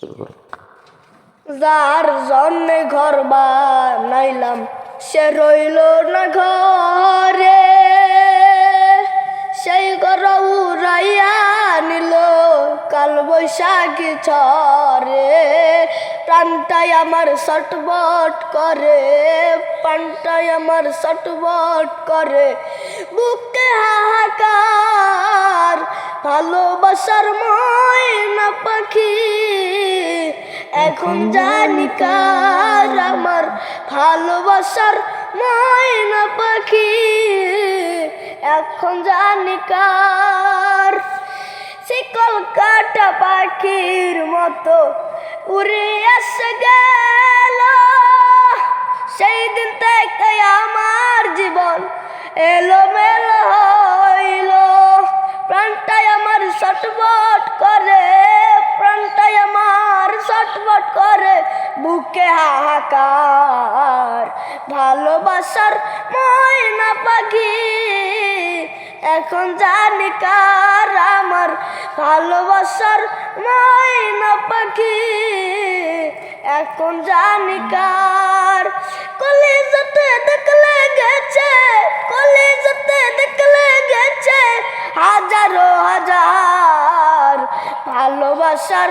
শুরু যার জন্যে ঘর বানাইলাম, সে রইল না ঘরে। সেই ঘর উড়াইয়া নিল কাল বৈশাখী ছরে প্রাণটাই আমার সটবট করে, প্রাণটাই আমার সটবট করে। বুকে হাহাকার, ভালোবাসার ময়না পাখি এখন জানি কার আমার ভালোবাসার ময়না পাখি। এখন জানি কার শিকল কাটা পাখির মতো উড়ে এসে গেল। সেই দিন থেকে আমার জীবন এলো মেলো হইল। প্রাণটাই আমার সটবট বুকে হাহাকার ভালোবাসার ময়না পাখি। এখন জানি কার আমার ভালোবাসার ময়না পাখি। এখন জানি কার কলেজতে দেখলে গেছে, কলেজতে দেখলে গেছে হাজারো হাজার ভালোবাসার